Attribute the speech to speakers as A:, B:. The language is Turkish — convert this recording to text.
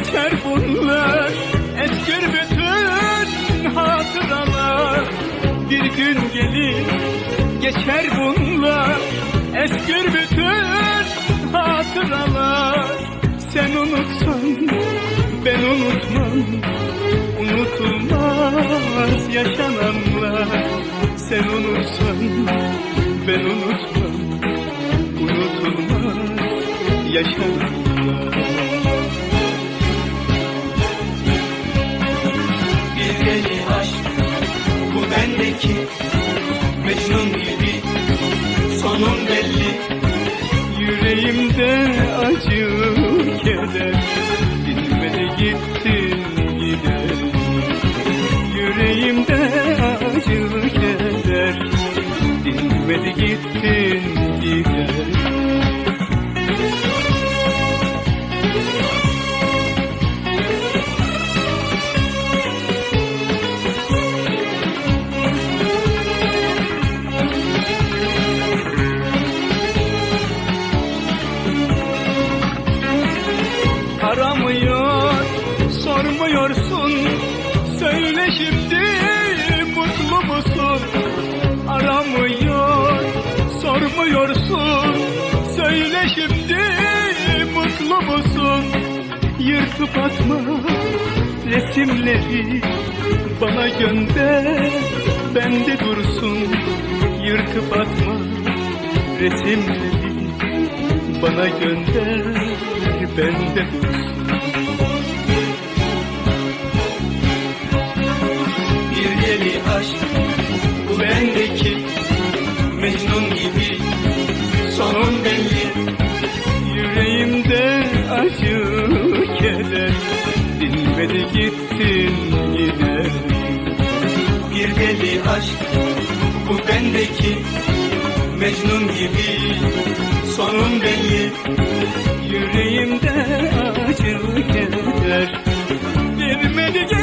A: biter bunlar Eskir bütün hatıralar. Bir gün gelir geçer bunlar Eskir bütün hatıralar. Sen unutsan ben unutmam Unutulmaz yaşananlar. Sen unutsan ben unutmam Unutulmaz yaşananlar.
B: Bendeki Mecnun gibi sonun belli.
A: Yüreğimde acı keder. Dinmedi gittin gider. Yüreğimde acı keder. Dinmedi gittin sormuyorsun söyle şimdi mutlu musun? Aramıyor sormuyorsun. Söyle şimdi mutlu musun? Yırtıp atma resimleri bana gönder. Bende dursun yırtıp atma resimleri bana gönder. Bende dursun
B: Bir deli aşk. Bu bendeki Mecnun gibi sonun belli.
A: Yüreğimde acı keder. Gittin